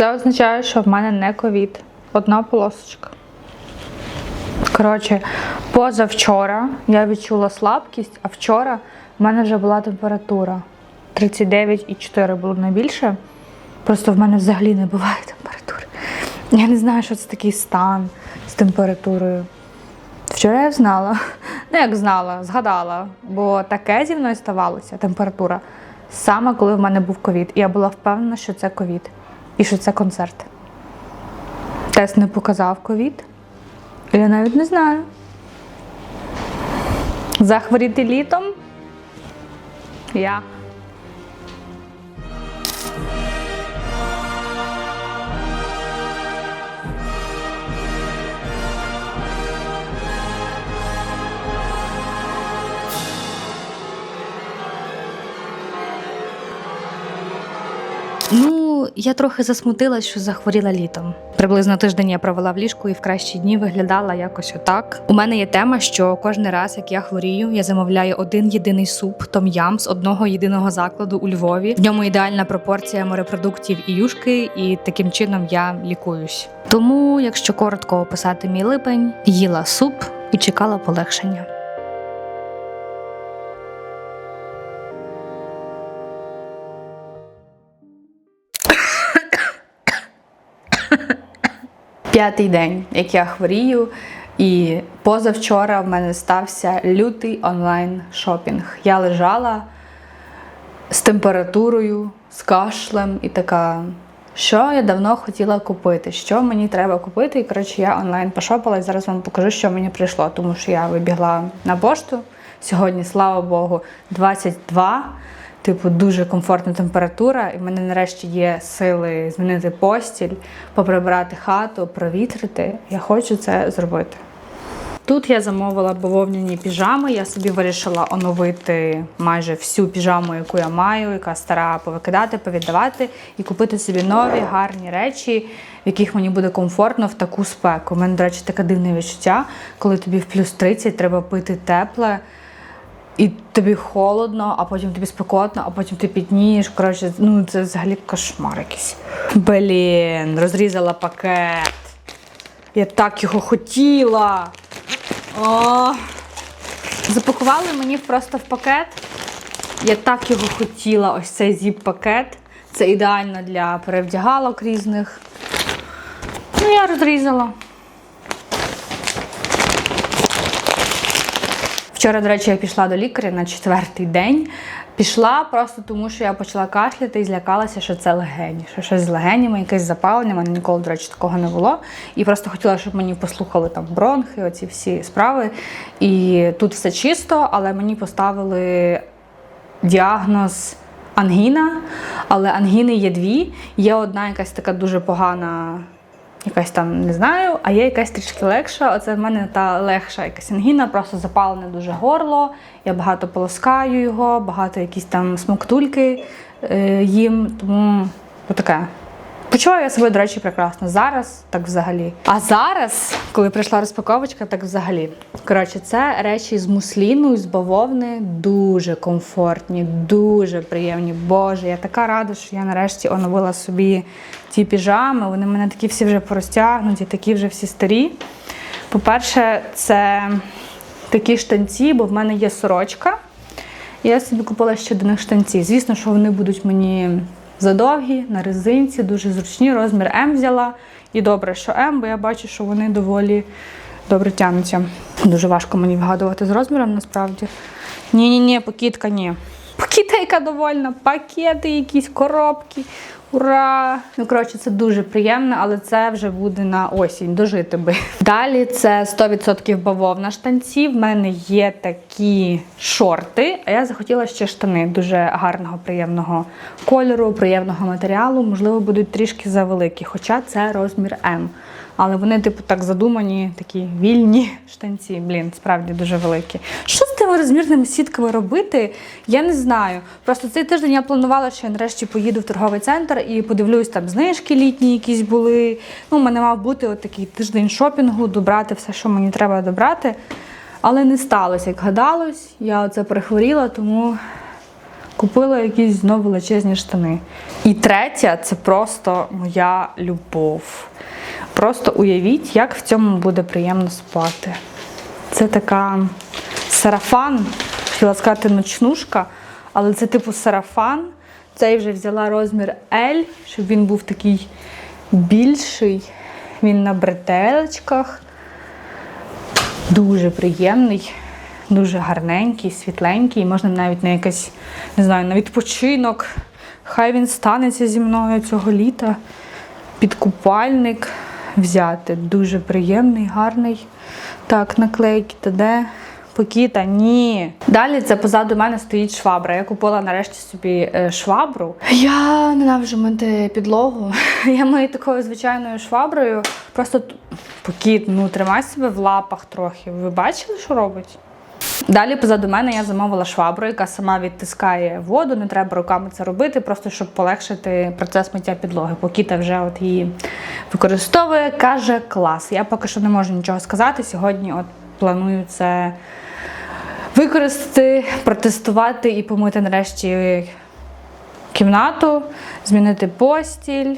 Це означає, що в мене не ковід. Одна полосочка. Коротше, позавчора я відчула слабкість, а вчора в мене вже була температура. 39,4 було найбільше. Просто в мене взагалі не буває температури. Я не знаю, що це такий стан з температурою. Вчора я знала. Ну, як знала, згадала, бо таке зі мною ставалося, температура, саме коли в мене був ковід. І я була впевнена, що це ковід і що це концерт. Тест не показав ковід. Я навіть не знаю. Захворіти літом? Я. я трохи засмутилась, що захворіла літом. Приблизно тиждень я провела в ліжку і в кращі дні виглядала якось отак. У мене є тема, що кожен раз, як я хворію, я замовляю один єдиний суп том-ям з одного єдиного закладу у Львові. В ньому ідеальна пропорція морепродуктів і юшки, і таким чином я лікуюсь. Тому, якщо коротко описати мій липень, їла суп і чекала полегшення. П'ятий день, як я хворію, і позавчора в мене стався лютий онлайн шопінг. Я лежала з температурою, з кашлем і така. Що я давно хотіла купити? Що мені треба купити? І коротше, я онлайн пошопила і зараз вам покажу, що мені прийшло, тому що я вибігла на пошту. Сьогодні, слава Богу, 22. Типу, дуже комфортна температура, і в мене нарешті є сили змінити постіль, поприбирати хату, провітрити. Я хочу це зробити. Тут я замовила бавовняні піжами. Я собі вирішила оновити майже всю піжаму, яку я маю, яка стара повикидати, повіддавати, і купити собі нові гарні речі, в яких мені буде комфортно в таку спеку. У мене, до речі, таке дивне відчуття, коли тобі в плюс 30 треба пити тепле. І тобі холодно, а потім тобі спекотно, а потім ти піднієш. Коротше, ну це взагалі кошмар якийсь. Блін, розрізала пакет. Я так його хотіла. О, запакували мені просто в пакет. Я так його хотіла, ось цей зіп-пакет. Це ідеально для перевдягалок різних. Ну, я розрізала. Вчора, до речі, я пішла до лікаря на четвертий день. Пішла просто тому, що я почала кашляти і злякалася, що це легені, що щось з легенями, якесь запалення. У мене ніколи, до речі, такого не було. І просто хотіла, щоб мені послухали там бронхи, оці всі справи. І тут все чисто, але мені поставили діагноз ангіна. Але ангіни є дві. Є одна якась така дуже погана якась там не знаю, а є якась трішки легша. Оце в мене та легша якась ангіна, просто запалене дуже горло. Я багато полоскаю його, багато якісь там смоктульки е, їм. Тому отаке. Почуваю я себе, до речі, прекрасно. Зараз так взагалі. А зараз, коли прийшла розпаковочка, так взагалі. Коротше, це речі з мусліну, з бавовни, дуже комфортні, дуже приємні. Боже, я така рада, що я нарешті оновила собі ті піжами. Вони мене такі всі вже порозтягнуті, такі вже всі старі. По-перше, це такі штанці, бо в мене є сорочка. І я собі купила ще до них штанці. Звісно, що вони будуть мені задовгі, на резинці, дуже зручні. Розмір М взяла. І добре, що М, бо я бачу, що вони доволі добре тягнуться. Дуже важко мені вгадувати з розміром насправді. Ні-ні-ні, покітка ні. Покітайка довольна, пакети, якісь коробки. Ура! Ну, коротше, це дуже приємно, але це вже буде на осінь, дожити би. Далі це 100% бавовна штанці. В мене є такі шорти, а я захотіла ще штани дуже гарного, приємного кольору, приємного матеріалу. Можливо, будуть трішки завеликі, хоча це розмір М. Але вони, типу, так задумані, такі вільні штанці. Блін, справді дуже великі. Що розмірними сітками робити? Я не знаю. Просто цей тиждень я планувала, що я нарешті поїду в торговий центр і подивлюсь, там знижки літні якісь були. Ну, у мене мав бути от такий тиждень шопінгу, добрати все, що мені треба добрати. Але не сталося, як гадалось. Я оце перехворіла, тому Купила якісь знову величезні штани. І третя це просто моя любов. Просто уявіть, як в цьому буде приємно спати. Це така сарафан, хотіла сказати ночнушка, але це типу сарафан. Цей вже взяла розмір L, щоб він був такий більший. Він на бретелечках. Дуже приємний, дуже гарненький, світленький. Можна навіть на якийсь, не знаю, на відпочинок. Хай він станеться зі мною цього літа. Під купальник взяти. Дуже приємний, гарний. Так, наклейки та де? Ні. Далі це позаду мене стоїть швабра. Я купила нарешті собі е, швабру. Я ненавиджу мити підлогу. Я мию такою звичайною шваброю. Просто покіт, ну тримай себе в лапах трохи. Ви бачили, що робить? Далі позаду мене я замовила швабру, яка сама відтискає воду, не треба руками це робити, просто щоб полегшити процес миття підлоги. Покіта вже от її використовує, каже клас. Я поки що не можу нічого сказати. Сьогодні от планую це використати, протестувати і помити нарешті кімнату, змінити постіль.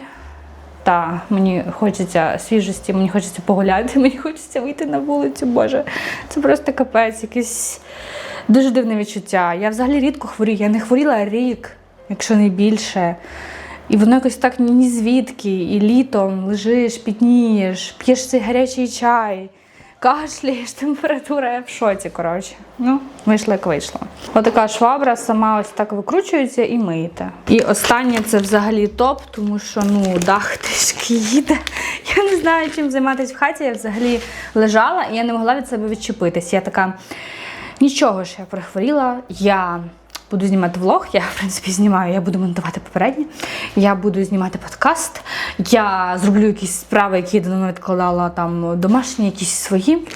Та мені хочеться свіжості, мені хочеться погуляти, мені хочеться вийти на вулицю. Боже, це просто капець, якесь дуже дивне відчуття. Я взагалі рідко хворію. Я не хворіла рік, якщо не більше. І воно якось так ні звідки. І літом лежиш, пітнієш, п'єш цей гарячий чай, кашляєш, температура, я в шоці, коротше. Ну, вийшло як вийшло. Отака швабра сама ось так викручується і миєте. І останнє це взагалі топ, тому що ну дах трішки їде. Я не знаю, чим займатися в хаті. Я взагалі лежала і я не могла від себе відчепитись. Я така. Нічого ж я прихворіла. Я буду знімати влог. Я, в принципі, знімаю, я буду монтувати попередні. Я буду знімати подкаст. Я зроблю якісь справи, які я давно відкладала там домашні, якісь свої.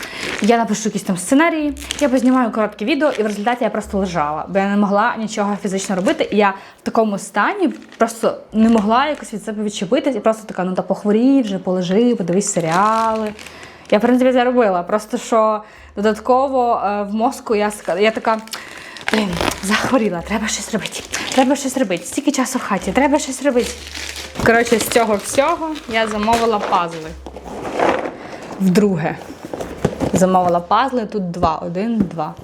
Я напишу якісь там сценарії. Я познімаю коротке відео, і в результаті я просто лежала, бо я не могла нічого фізично робити. І я в такому стані просто не могла якось від себе відчепитись. І просто така, ну та похворій, вже полежи, подивись серіали. Я, в принципі, це робила. Просто що додатково е, в мозку я, я така. Блін, захворіла, треба щось робити. Треба щось робити. Стільки часу в хаті, треба щось робити. Коротше, з цього всього я замовила пазли. Вдруге. Замовила пазли, тут два, один, два.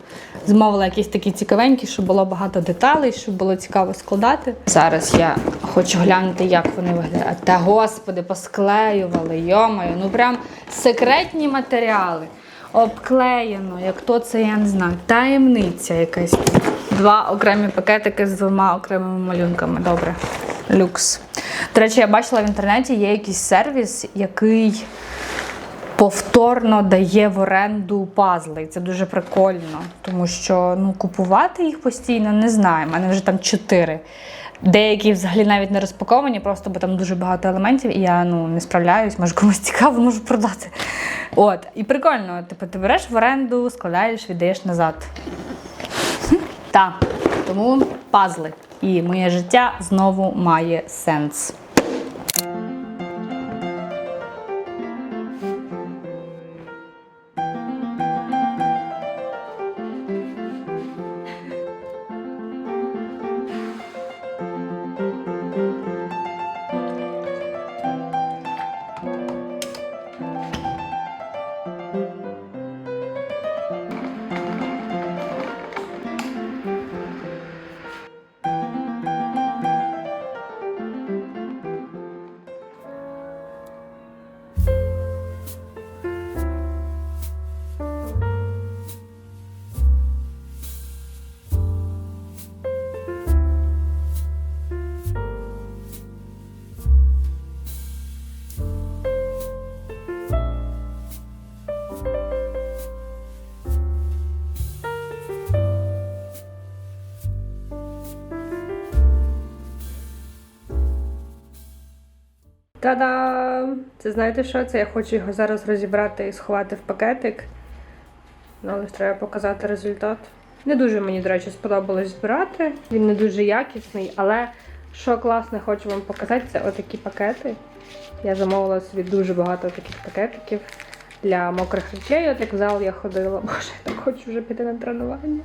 Замовила якісь такі цікавенькі, щоб було багато деталей, щоб було цікаво складати. Зараз я хочу глянути, як вони виглядають. Та господи, посклеювали, йомаю, ну прям секретні матеріали. Обклеєно, як то це, я не знаю, таємниця якась. Два окремі пакетики з двома окремими малюнками. Добре. Люкс. До речі, я бачила в інтернеті є якийсь сервіс, який повторно дає в оренду пазли. Це дуже прикольно, тому що ну, купувати їх постійно не знаю. У мене вже там чотири. Деякі взагалі навіть не розпаковані, просто бо там дуже багато елементів, і я ну, не справляюсь, може комусь цікаво, можу продати. От, і прикольно, типу, ти береш в оренду, складаєш, віддаєш назад. Так, тому пазли. І моє життя знову має сенс. Та-дам! Це знаєте що? Це я хочу його зараз розібрати і сховати в пакетик. Ну, але ж треба показати результат. Не дуже мені, до речі, сподобалось збирати. Він не дуже якісний, але що класне, хочу вам показати, це отакі пакети. Я замовила собі дуже багато таких пакетиків для мокрих речей. От як в зал я ходила. Боже, я так хочу вже піти на тренування.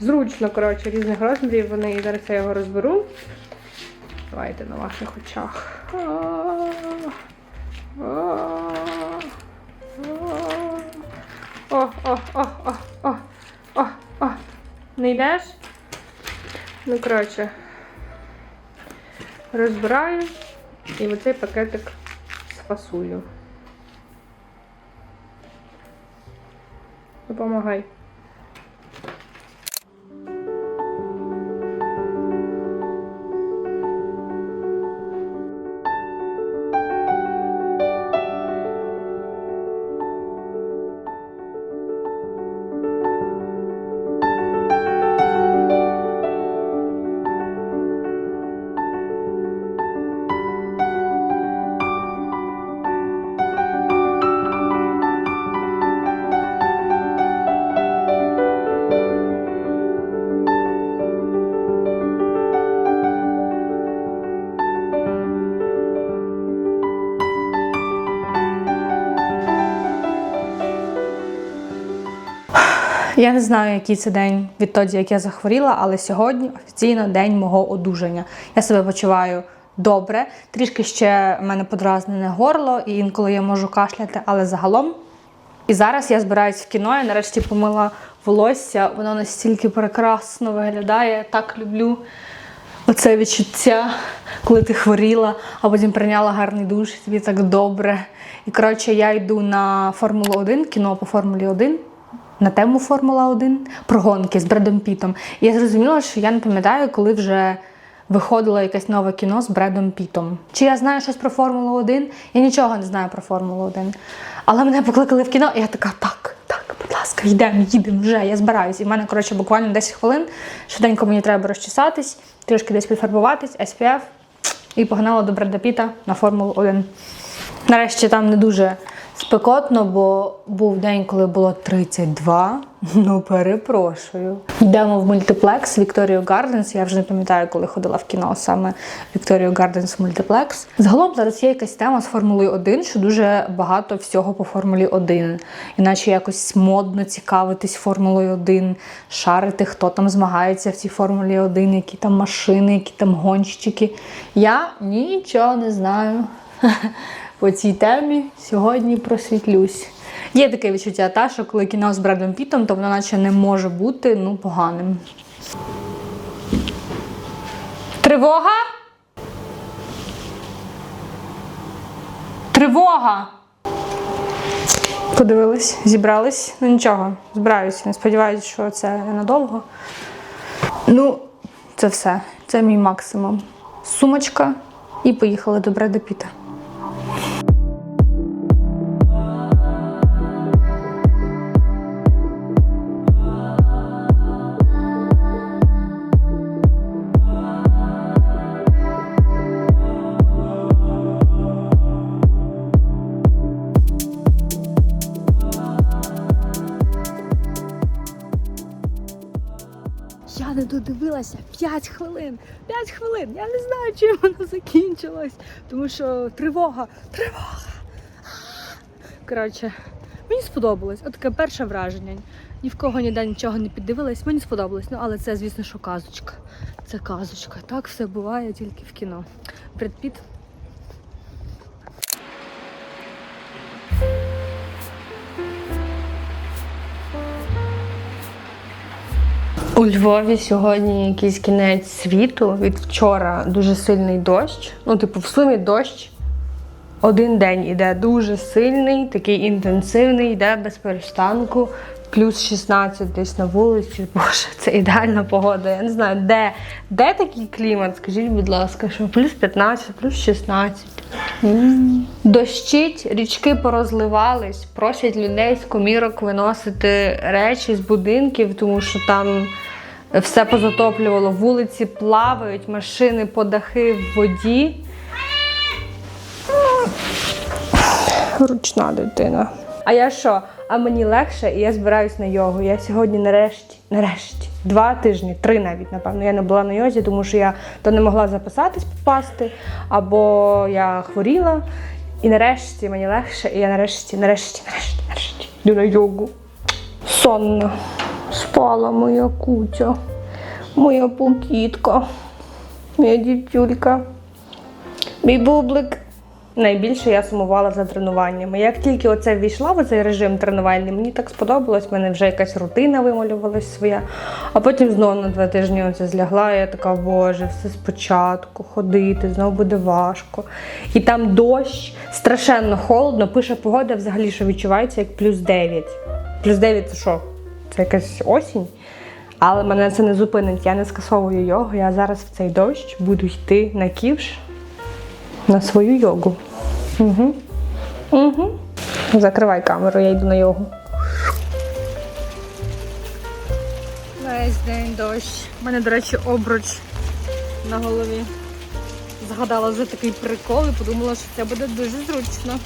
Зручно, коротше, різних розмірів вони. І зараз я його розберу. Давайте на ваших очах. О, о, о, о, о, о. Не йдеш? Ну, коротше, розбираю і оцей пакетик сфасую. Допомагай. Я не знаю, який це день відтоді, як я захворіла, але сьогодні офіційно день мого одужання. Я себе почуваю добре. Трішки ще в мене подразнене горло, і інколи я можу кашляти, але загалом. І зараз я збираюсь в кіно. Я нарешті помила волосся. Воно настільки прекрасно виглядає. Так люблю оце відчуття, коли ти хворіла, а потім прийняла гарний душ, тобі так добре. І коротше, я йду на Формулу 1, кіно по Формулі 1 на тему Формула 1 про гонки з Бредом Пітом. І я зрозуміла, що я не пам'ятаю, коли вже виходило якесь нове кіно з Бредом Пітом. Чи я знаю щось про Формулу 1? Я нічого не знаю про Формулу 1. Але мене покликали в кіно, і я така, так, так, будь ласка, йдемо, їдемо вже, я збираюсь. І в мене, коротше, буквально 10 хвилин. Швиденько мені треба розчесатись, трішки десь підфарбуватись, SPF, і погнала до Бреда Піта на Формулу 1. Нарешті там не дуже спекотно, бо був день, коли було 32. Ну, перепрошую. Йдемо в мультиплекс Вікторію Гарденс. Я вже не пам'ятаю, коли ходила в кіно саме Вікторію Гарденс мультиплекс. Загалом зараз є якась тема з Формулою 1, що дуже багато всього по Формулі 1. Іначе якось модно цікавитись Формулою 1, шарити, хто там змагається в цій Формулі 1, які там машини, які там гонщики. Я нічого не знаю по цій темі сьогодні просвітлюсь. Є таке відчуття, та, що коли кіно з Бредом Пітом, то воно наче не може бути ну, поганим. Тривога? Тривога! Подивились, зібрались. Ну нічого, збираюся. Не сподіваюся, що це ненадовго. Ну, це все. Це мій максимум. Сумочка і поїхали до Бреда Піта. Не додивилася 5 хвилин. 5 хвилин. Я не знаю, чим воно закінчилось. Тому що тривога, тривога. Коротше, мені сподобалось. Отаке перше враження. Ні в кого ніде нічого не піддивилась. Мені сподобалось. Ну, але це, звісно, що казочка. Це казочка. Так все буває тільки в кіно. Бред У Львові сьогодні якийсь кінець світу. Від вчора дуже сильний дощ. Ну, типу, в сумі дощ. Один день іде дуже сильний, такий інтенсивний, йде без перестанку. Плюс 16 десь на вулиці. Боже, це ідеальна погода. Я не знаю, де, де такий клімат? Скажіть, будь ласка, що плюс 15, плюс 16. М. Дощить, річки порозливались, просять людей з комірок виносити речі з будинків, тому що там все позатоплювало, вулиці плавають, машини по дахи в воді. Ручна дитина. А я що? А мені легше, і я збираюсь на йогу. Я сьогодні нарешті, нарешті, два тижні, три навіть, напевно, я не була на йозі, тому що я то не могла записатись попасти, або я хворіла. І нарешті мені легше, і я нарешті, нарешті, нарешті, нарешті йду на йогу. Сонно. Спала моя кутя, моя пукітка, моя дівчулька. Мій бублик. Найбільше я сумувала за тренуваннями. Як тільки оце ввійшла в цей режим тренувальний, мені так сподобалось, в мене вже якась рутина вималювалась своя. А потім знову на два тижні оце злягла, і я така, боже, все спочатку, ходити, знову буде важко. І там дощ, страшенно холодно, пише погода взагалі, що відчувається як плюс 9. Плюс 9 це що? Це якась осінь. Але мене це не зупинить, я не скасовую йогу. Я зараз в цей дощ буду йти на ківш на свою йогу. Угу. Угу. Закривай камеру, я йду на йогу. Весь день дощ. У мене, до речі, обруч на голові. Згадала за такий прикол і подумала, що це буде дуже зручно.